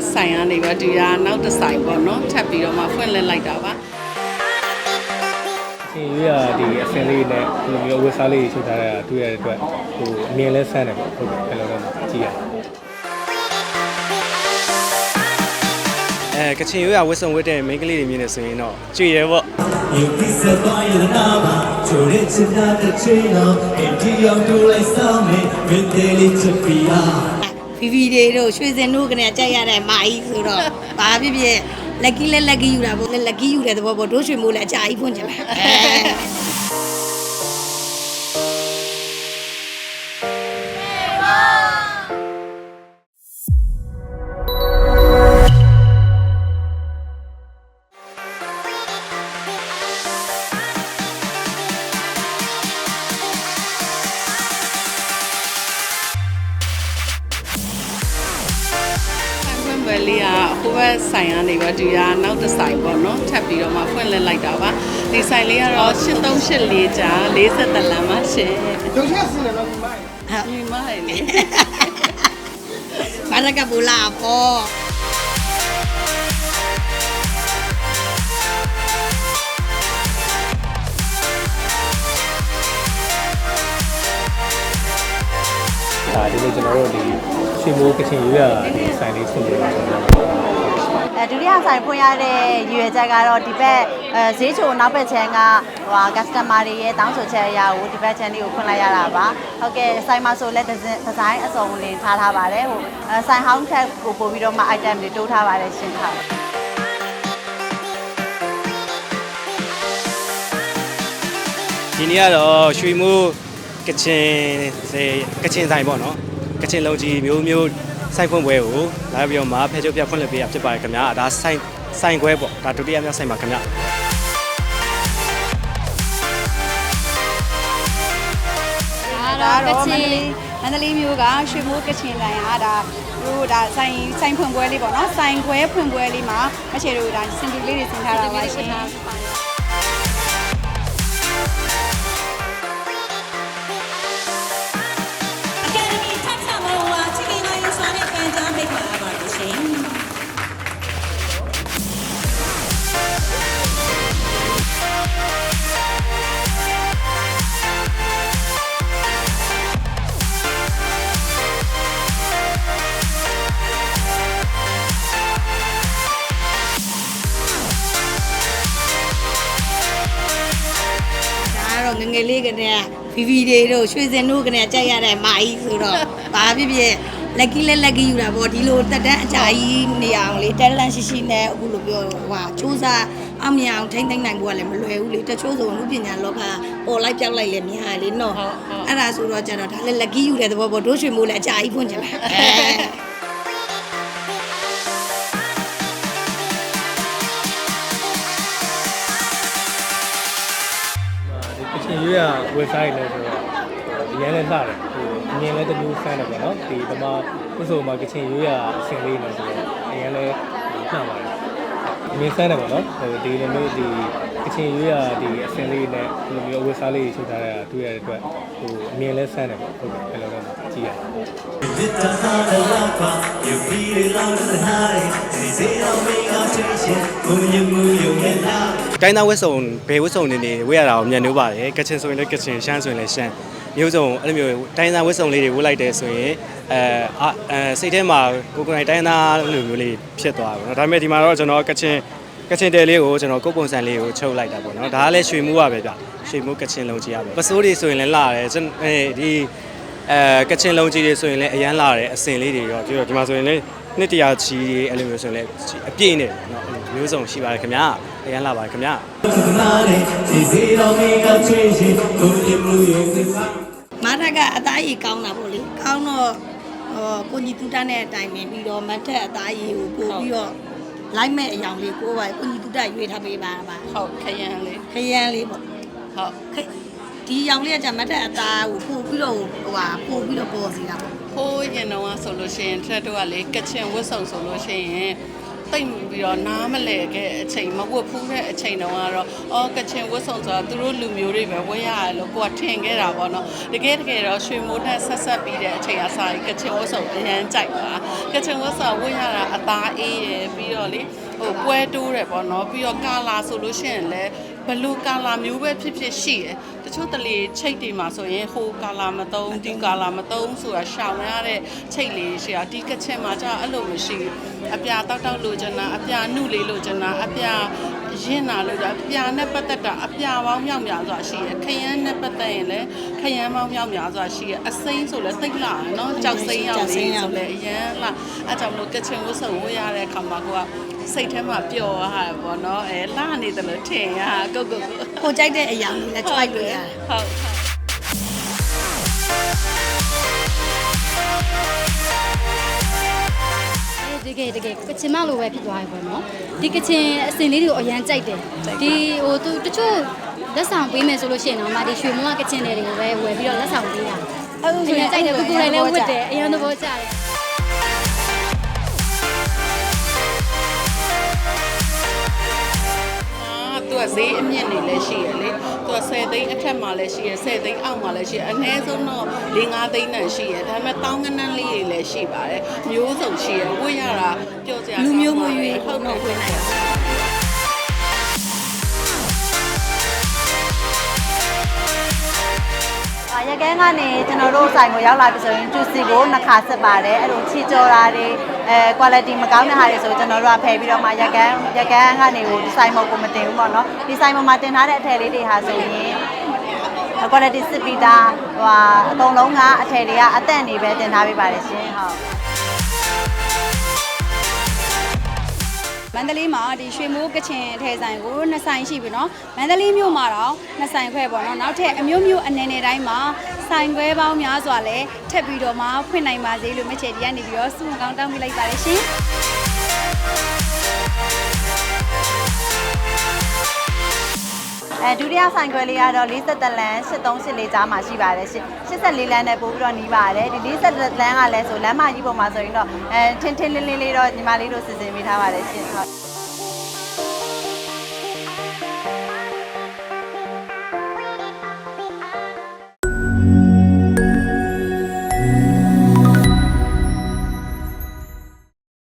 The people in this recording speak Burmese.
က်ဆိုင်ကနေပြီးဒီကနောက်တစ်ဆိုင်ပေါ့နော်ထပ်ပြီးတော့မှဖွင့်လှစ်လိုက်တာပါဒီရဒီအစင်းလေးနဲ့ဒီလိုမျိုးဝက်စားလေးတွေချုပ်ထားတာတွေ့ရတဲ့အတွက်ဟိုအမြင်လဲဆန်းတယ်ပေါ့ဟုတ်တယ်ဘယ်လိုလဲကြည့်ရအဲကချင်ရိုးရဝက်စုံဝက်တဲ့မိန်းကလေးတွေမြင်နေဆိုရင်တော့ကြွေရဲပေါ့ You kiss the fire now ချိုရဲချင်တာတဲ့ချင်းတော့ဒီရောက်တူလိုက်ဆောင်နေမင်းတယ်လေးချပီယာ ဗီဗီတွေတို့ရွှေစင်တို့ကနေကြိုက်ရတဲ့မာကြီးဆိုတော့ဘာဖြစ်ဖြစ်လက်ကီးလက်လက်ကီးယူတာပေါ့လက်ကီးယူတဲ့သဘောပေါ့တို့ရွှေမိုးလည်းအကြာကြီးဖွင့်ချင်တ ယ်ဖွင့်ပွဲလေးကဟိုဘက်ဆိုင်ကနေပြီးတော့ဒီကနောက်တစ်ဆိုင်ပေါ့နော်ထပ်ပြီးတော့မှဖွင့်လှစ်လိုက်တာပါဒီဆိုင်လေးကတော့8384ကြာ40လမ်းပါရှင်ဟုတ်ညီမလေးလေဘာရကဘူလာပေါ့ ဒါဒီလိုကျွန်တော်တို့ဒီရှင်မိုးကချင်ရွေးရဒီဆိုင်လေးဆုံးတယ်ကျွန်တော်အဲဒုတိယဆိုင်ဖွင့်ရတဲ့ရည်ရွယ်ချက်ကတော့ဒီဘက်အဲဈေးချိုနောက်ဘက်ချမ်းကဟိုဟာ customer တွေရဲ့တောင်းဆိုချက်အရာကိုဒီဘက်ချမ်းလေးကိုဖွင့်လိုက်ရတာပါဟုတ်ကဲ့ဆိုင်မှာဆိုလဲဒီဇိုင်းအစုံလေးထားထားပါတယ်ဟိုအဲဆိုင်ဟောင်းထက်ကိုပို့ပြီးတော့မှ item တွေတိုးထားပါတယ်ရှင်ဟုတ်ဒီနေ့ကတော့ရွှေမိုး ကချင်စေကချင်ဆိုင်ပေါ့နော်ကချင်လုံးကြီးမျိုးမျိုးဆိုင်ဖွင့်ပွဲကိုလာပြီးတော့မှာဖဲချုပ်ပြဖွင့်လှစ်ပေးရဖြစ်ပါတယ်ခင်ဗျာဒါဆိုင်ဆိုင်ခွဲပေါ့ဒါဒုတိယမြောက်ဆိုင်ပါခင်ဗျာဒါတော့ကချင်မန္တလေးမျိုးကရွှေမိုးကချင်ဆိုင်ဟာဒါတို့ဒါဆိုင်ဆိုင်ဖွင့်ပွဲလေးပေါ့နော်ဆိုင်ခွဲဖွင့်ပွဲလေးမှာမချေတို့ဒါစင်တူလေးတွေဆင်ထားတာပါရှင် ဗီဗီတွေတို့ရွှေစင်တို့ကနေကြိုက်ရတဲ့မာကြီးဆိုတော့ဘာဖြစ်ဖြစ်လက်ကီးလက်လက်ကီးယူတာပေါ့ဒီလိုတက်တန်းအကြာကြီးနေအောင်လေတဲလန်ရှိရှိနဲ့အခုလိုပြောဟွာစူးစားအောင်မြင်အောင်ထိမ့်သိမ့်နိုင်ဖို့ကလည်းမလွယ်ဘူးလေတချို့ဆိုလူပညာလောကပေါ်လိုက်ပြောက်လိုက်လည်းများလေနော်အဲ့ဒါဆိုတော့ကျတော့ဒါလည်းလက်ကီးယူတဲ့သဘောပေါ့တို့ရွှေမိုးလည်းအကြာကြီးဖွင့်ချင် တို့က website လဲဆိုတော့အရင်လည်းလှတယ်ဟိုအမြင်လည်းတစ်မျိုးဆန်းတယ်ပေါ့နော်ဒီဒီမှာဥစုံမှာကချင်ရိုးရအစင်လေးနေဆိုတော့အရင်လည်းလှပါတယ်အမြင်ဆန်းတယ်ပေါ့နော်ဟိုဒီလိုမျိုးဒီကချင်ရိုးရဒီအစင်လေးနဲ့ဒီလိုမျိုး website လေးချုပ်ထားတာတွေ့ရတဲ့အတွက်ဟိုအမြင်လည်းဆန်းတယ်ပေါ့ဟုတ်ကဲ့အဲ့လိုတော့ကြည့်ရအောင် You feel it on the high, they say I'll make our tension, when you move your head out. တိုင်းသားဝတ်စုံဘယ်ဝတ်စုံနေနေဝတ်ရတာကိုမြန်နှိုးပါတယ်ကချင်ဆိုရင်လည်းကချင်ရှမ်းဆိုရင်လည်းရှမ်းမျိုးစုံအဲ့လိုမျိုးတိုင်းသားဝတ်စုံလေးတွေဝတ်လိုက်တယ်ဆိုရင်အဲအဲစိတ်ထဲမှာကိုကိုယ်တိုင်တိုင်းသားလိုမျိုးလေးဖြစ်သွားပါတော့ဒါပေမဲ့ဒီမှာတော့ကျွန်တော်ကချင်ကချင်တဲလေးကိုကျွန်တော်ကုတ်ပုံစံလေးကိုချုပ်လိုက်တာပေါ့နော်ဒါကလည်းရွှေမှုပါပဲဗျရွှေမှုကချင်လုံးကြီးရပါပဲပစိုးတွေဆိုရင်လည်းလာတယ်ကျွန်အဲဒီအဲကချင်လုံးကြီးတွေဆိုရင်လည်းအရန်လာတယ်အစင်လေးတွေရောပြီးတော့ဒီမှာဆိုရင်လည်းနှစ်တရာချီတွေအဲ့လိုမျိုးဆိုရင်လည်းအပြည့်နေတယ်နော်မျိုးစုံရှိပါတယ်ခင်ဗျာ အရန်လာပါတယ်ခင်ဗျာမာထက်ကအသားရည်ကောင်းတာပေါ့လေကောင်းတော့ဟိုကိုကြီးတူတာနဲ့အတိုင်းပဲပြီးတော့မထက်အသားရည်ကိုပို့ပြီးတော့လိုက်မဲ့အယောင်လေးကိုပါကိုကြီးတူတာရွေးထားပေးပါပါဟုတ်ခရမ်းလေးခရမ်းလေးပေါ့ဟုတ်ဒီရောင်လေးကကြမတ်တဲ့အသားကိုပို့ပြီးတော့ဟိုဟာပို့ပြီးတော့ပေါ်စီတာပေါ့ဟိုးရင်တော့ဆိုလို့ရှိရင်ထရက်တို့ကလေကချင်ဝတ်စုံဆိုလို့ရှိရင် တိတ်ပြီးတော့နားမလဲခဲ့အချိန်မဝတ်ဖူးတဲ့အချိန်တုန်းကတော့အော်ကချင်ဝတ်စုံဆိုတာသူတို့လူမျိုးတွေပဲဝတ်ရတယ်လို့ကိုကထင်ခဲ့တာပေါ့နော်တကယ်တကယ်တော့ရွှေမိုးနဲ့ဆက်ဆက်ပြီးတဲ့အချိန်အစားကချင်ဝတ်စုံအရန်ကြိုက်ပါကချင်ဝတ်စုံဝတ်ရတာအသားအေးရယ်ပြီးတော့လေဟိုပွဲတိုးတယ်ပေါ့နော်ပြီးတော့ကာလာဆိုလို့ရှိရင်လည်းဘလူကာလာမျိုးပဲဖြစ်ဖြစ်ရှိတယ်တချို့တလေချိတ်တွေမှာဆိုရင်ဟိုကာလာမသုံးဒီကာလာမသုံးဆိုတာရှောင်ရတဲ့ချိတ်လေးရှိတာဒီကချင်မှာကြာအဲ့လိုမရှိဘူး အပြာတောက်တောက်လိုချင်တာအပြာနုလေးလိုချင်တာအပြာရင်နာလိုချင်တာအပြာနဲ့ပတ်သက်တာအပြာပေါင်းမြောက်များစွာရှိရယ်ခရမ်းနဲ့ပတ်သက်ရင်လည်းခရမ်းပေါင်းမြောက်များစွာရှိရယ်အစိမ်းဆိုလည်းတိတ်လာတယ်နော်ကြောက်စိမ်းရောက်လေးဆိုလည်းအရန်လာအဲကြောင့်မလို့ကချင်ဝတ်စုံဝတ်ရတဲ့အခါမှာကိုကစိတ်ထဲမှာပျော်ရတာပေါ့နော်အဲလှနေတယ်လို့ထင်ရကုတ်ကုတ်ကိုကြိုက်တဲ့အရာလေးနဲ့ try လို့ရတယ်ဟုတ်ဟုတ် တကယ်တကယ်ကချင်မလိုပဲဖြစ်သွားပြီပေါ့နော်ဒီကချင်အစင်လေးတွေကိုအရန်ကြိုက်တယ်ဒီဟိုသူတချို့လက်ဆောင်ပေးမယ်ဆိုလို့ရှိရင်တော့မဒီရွှေမုံကကချင်တွေကိုပဲဝယ်ပြီးတော့လက်ဆောင်ပေးတာအဲ့လိုဆိုရင်ကြိုက်တယ်ကိုကိုယ်တိုင်လည်းဝတ်တယ်အရန်သဘောကျတယ်အာသူကဈေးအမြင့်နေလည်းရှိရလေ သူက10သိန်းအထက်မှာလည်းရှိရ10သိန်းအောက်မှာလည်းရှိရအနည်းဆုံးတော့4 5သိန်းနဲ့ရှိရဒါပေမဲ့တောင်းကနန်းလေးတွေလည်းရှိပါတယ်မျိုးစုံရှိရဝတ်ရတာပြောစရာလူမျိုးမရွေးဟုတ်ဟုတ်တယ်တော့ဝင်နိုင်တာအာရကန်းကနေကျွန်တော်တို့ဆိုင်ကိုရောက်လာပြီဆိုရင်ကျူစီကိုနှစ်ခါဆက်ပါတယ်အဲ့လိုချီကြော်တာတွေ အဲ quality မကောင်းတဲ့ဟာတွေဆိုကျွန်တော်တို့ကဖယ်ပြီးတော့မှရကန်းရကန်းကနေကိုဒီဆိုင်မကိုမတင်ဘူးပေါ့နော်ဒီဆိုင်ပေါ်မှာတင်ထားတဲ့အထည်လေးတွေဟာဆိုရင် quality စစ်ပြီးသားဟိုဟာအကုန်လုံးကအထည်တွေကအသက်အနေပဲတင်ထားပေးပါတယ်ရှင်ဟုတ် မန္တလေးမှာဒီရွှေမိုးကချင်ထဲဆိုင်ကိုနှစ်ဆိုင်ရှိပြီနော်မန္တလေးမြို့မှာတော့နှစ်ဆိုင်ခွဲပေါ့နော်နောက်ထပ်အမျိုးမျိုးအနေနဲ့တိုင်းမှာဆိုင်ခွဲပေါင်းများစွာလည်းထပ်ပြီးတော့မှဖွင့်နိုင်ပါစေလို့မချေတီကနေပြီးတော့ဆုမကောင်းတောင်းပေးလိုက်ပါတယ်ရှင် အဲဒုတိယဆိုင်ခွဲလေးကတော့43လမ်း8384ကြားမှာရှိပါတယ်ရှင်84လမ်းနဲ့ပို့ပြီးတော့နီးပါတယ်ဒီ44လမ်းကလည်းဆိုလမ်းမကြီးပေါ်မှာဆိုရင်တော့အဲထင်းထင်းလင်းလင်းလေးတော့ညီမလေးတို့စီစဉ်ပေးထားပါတယ်ရှင်ဟုတ်